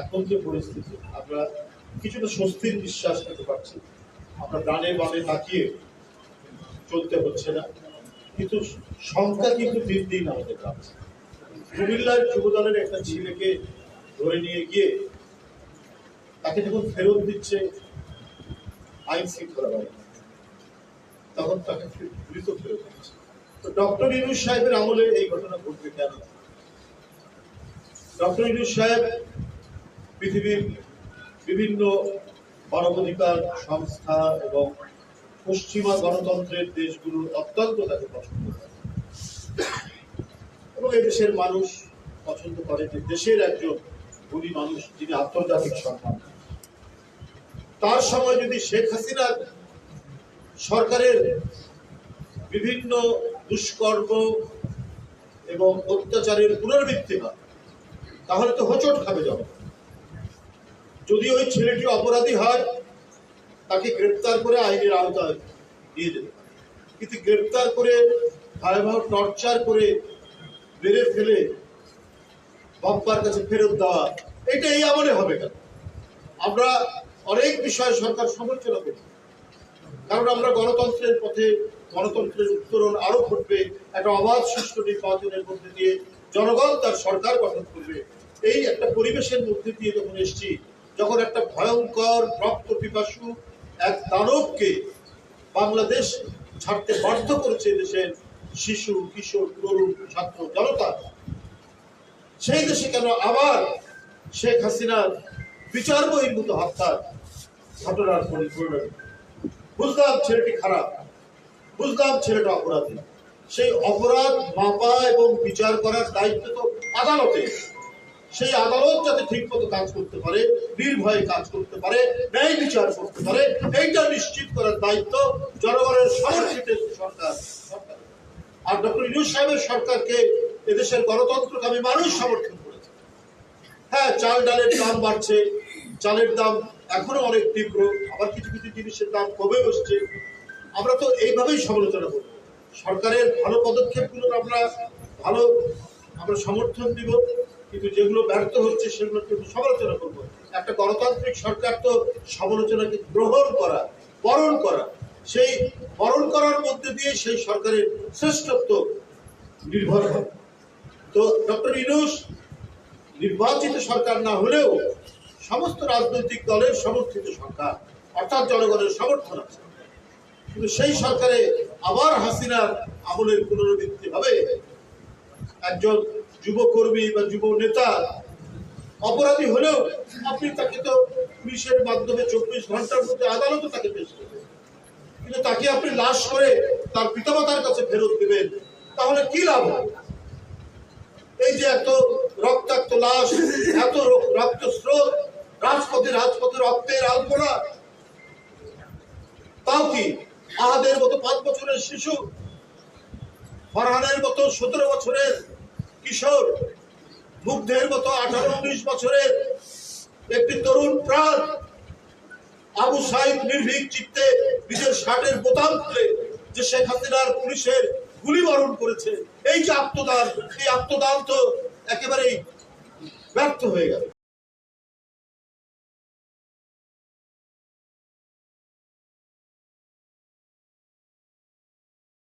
এখন যে পরিস্থিতি, আমরা কিছুটা স্বস্তির বিশ্বাস পেতে পারছি। আমরা ডানে বামে তাকিয়ে চলতে হচ্ছে না। কিন্তু সংখ্যা কিন্তু দিন দিন আমাদের কাছে কুমিল্লার যুবদলের একটা ছেলেকে ধরে নিয়ে গিয়ে তাকে যখন ফেরত দিচ্ছে আইন শৃঙ্খলা বাহিনী, তখন তাকে দ্রুত ফেরত দিচ্ছে। তো ডক্টর ইনুস সাহেবের আমলে এই ঘটনা ঘটবে কেন? ডক্টর ইনুস সাহেব পৃথিবীর বিভিন্ন মানবাধিকার সংস্থা এবং পশ্চিমা গণতন্ত্রের দেশগুলোর অত্যন্ত তাকে পছন্দ করে। এবং এই দেশের মানুষ পছন্দ করে যে দেশের একজন গুণী মানুষ যিনি আন্তর্জাতিক সম্মান তার সময় যদি শেখ হাসিনার সরকারের বিভিন্ন দুষ্কর্ম এবং অত্যাচারের পুনরাবৃত্তি হয়, তাহলে তো হোঁচট খাবে যাবে যদি ওই ছেলেটি অপরাধী হয়, তাকে গ্রেপ্তার করে আইনের আওতায় দিয়ে দেবে কিন্তু গ্রেপ্তার করে, ভয়াবহ টর্চার করে মেরে ফেলে বাপ্পার কাছে ফেরত দেওয়া এটা এই আমলে হবে কেন? আমরা অনেক বিষয়ে সরকার সমালোচনা করি। কারণ আমরা গণতন্ত্রের পথে, গণতন্ত্রের উত্তরণ আরও ঘটবে, একটা অবাধ সুষ্ঠু নির্বাচনের মধ্যে দিয়ে জনগণ তার সরকার গঠন করবে। এই একটা পরিবেশের মধ্যে দিয়ে যখন এসছি যখন একটা ভয়ঙ্কর রক্ত পিপাসু এক দানবকে বাংলাদেশ ছাড়তে বাধ্য করেছে দেশের শিশু, কিশোর, তরুণ, ছাত্র জনতা, সেই দেশে কেন আবার শেখ হাসিনার বিচার বহির্ভূত হত্যার ঘটনার পরিপূর্ণ? বুঝলাম ছেলেটি খারাপ, বুঝলাম ছেলেটা অপরাধী। সেই অপরাধ মাপা এবং বিচার করার দায়িত্ব তো আদালতে। সেই আদালত যাতে ঠিক মতো কাজ করতে পারে, নির্ভয়ে কাজ করতে পারে, ন্যায় বিচার করতে পারে, এইটা নিশ্চিত করার দায়িত্ব জনগণের সমর্থিত সরকার। আর ডক্টর ইউনুস সাহেবের সরকারকে এদেশের গণতন্ত্রকামী মানুষ সমর্থন করেছে। হ্যাঁ চাল ডালের দাম বাড়ছে, চালের দাম এখনও অনেক তীব্র, আবার কিছু কিছু জিনিসের দাম কমে বসছে। আমরা তো এইভাবেই সমালোচনা করব সরকারের ভালো পদক্ষেপগুলোর আমরা ভালো, আমরা সমর্থন দিব কিন্তু যেগুলো ব্যর্থ হচ্ছে সেগুলো কিন্তু সমালোচনা করব। একটা গণতান্ত্রিক সরকার তো সমালোচনাকে গ্রহণ করা, বরণ করা, সেই বরণ করার মধ্যে দিয়ে সেই সরকারের শ্রেষ্ঠত্ব নির্ভর হয়। তো ডক্টর ইনুস নির্বাচিত সরকার না হলেও সমস্ত রাজনৈতিক দলের সমর্থিত সরকার, অর্থাৎ জনগণের সমর্থন আছে। কিন্তু সেই সরকারে আবার হাসিনার আমলের পুনরাবৃত্তি হবে? একজন যুবকর্মী বা যুব নেতা অপরাধী হলেও আপনি তাকে তো পুলিশের মাধ্যমে চব্বিশ ঘণ্টার মধ্যে আদালতে তাকে পেশ করবেন। কিন্তু তাকে আপনি লাশ করে তার পিতামাতার কাছে ফেরত দেবেন, তাহলে কি লাভ এই যে এত রক্তাক্ত লাশ, এত রক্ত স্রোত, রাজপথে রাজপথে রক্তের আলপনা, তাও কি আহাদের মতো পাঁচ বছরের শিশু, ফরহানের মতো সতেরো বছরের কিশোর, মুগ্ধের মতো আঠারো উনিশ বছরের একটি তরুণ প্রাণ। আবু সাইদ নির্ভীক চিত্তে নিজের শার্টের বোতাম খুলে যে শেখ হাসিনার পুলিশের গুলি বরণ করেছে, এই যে আত্মদান, এই আত্মদান তো একেবারেই ব্যর্থ হয়ে গেল।